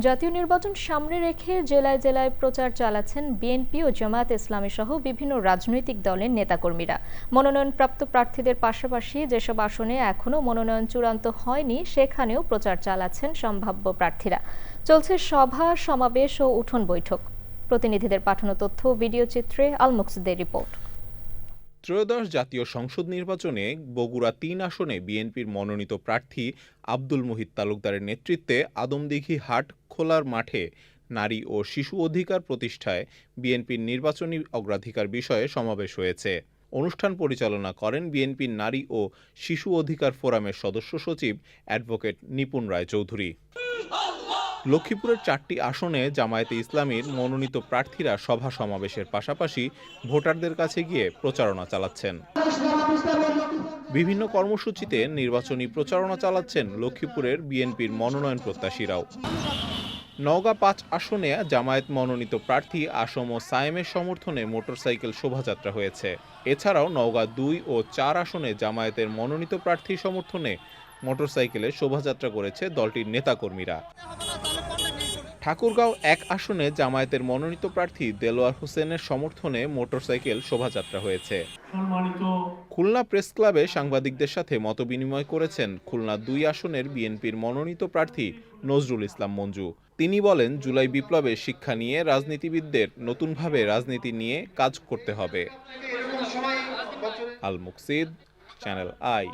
জাতীয় নির্বাচন সামনে রেখে জেলায় জেলায় প্রচার চালাচ্ছেন বিএনপি ও জামায়াত ইসলামী সহ বিভিন্ন রাজনৈতিক দলের নেতাকর্মীরা। মনোনয়নপ্রাপ্ত প্রার্থীদের পাশাপাশি যেসব আসনে এখনও মনোনয়ন চূড়ান্ত হয়নি, সেখানেও প্রচার চালাচ্ছেন সম্ভাব্য প্রার্থীরা। চলছে সভা, সমাবেশ ও উঠোন বৈঠক। প্রতিনিধিদের পাঠানো তথ্য ভিডিও চিত্রে আলমুকসুদের রিপোর্ট। ত্রয়োদশ জাতীয় সংসদ নির্বাচনে বগুড়া তিন আসনে বিএনপির মনোনীত প্রার্থী আব্দুল মুহিত তালুকদারের নেতৃত্বে আদমদিঘি হাট খোলার মাঠে নারী ও শিশু অধিকার প্রতিষ্ঠায় বিএনপির নির্বাচনী অগ্রাধিকার বিষয়ে সমাবেশ হয়েছে। অনুষ্ঠান পরিচালনা করেন বিএনপির নারী ও শিশু অধিকার ফোরামের সদস্য সচিব অ্যাডভোকেট নিপুণ রায় চৌধুরী লক্ষ্মীপুরের চারটি আসনে জামায়াতে ইসলামীর মনোনীত প্রার্থীরা সভা সমাবেশের পাশাপাশি ভোটারদের কাছে গিয়ে প্রচারণা চালাচ্ছেন। বিভিন্ন কর্মসূচিতে নির্বাচনী প্রচারণা চালাচ্ছেন লক্ষ্মীপুরের বিএনপির মনোনয়ন প্রত্যাশীরাও। নওগাঁ পাঁচ আসনে জামায়াত মনোনীত প্রার্থী আসম ও সায়েমের সমর্থনে মোটরসাইকেল শোভাযাত্রা হয়েছে। এছাড়াও নওগাঁ দুই ও চার আসনে জামায়াতের মনোনীত প্রার্থী সমর্থনে মোটরসাইকেলে শোভাযাত্রা করেছে দলটির নেতাকর্মীরা। ঠাকুরগাঁও এক আসনে জামায়াতের মনোনীত প্রার্থী দেলোয়ার হোসেনের সমর্থনে মোটরসাইকেল শোভাযাত্রা হয়েছে। খুলনা প্রেস ক্লাবে সাংবাদিকদের সাথে মতবিনিময় করেছেন খুলনা দুই আসনের বিএনপির মনোনীত প্রার্থী নজরুল ইসলাম মঞ্জু। তিনি বলেন জুলাই বিপ্লবে শিক্ষা নিয়ে রাজনীতিবিদদের নতুনভাবে রাজনীতি নিয়ে কাজ করতে হবে। Al Muksid channel I.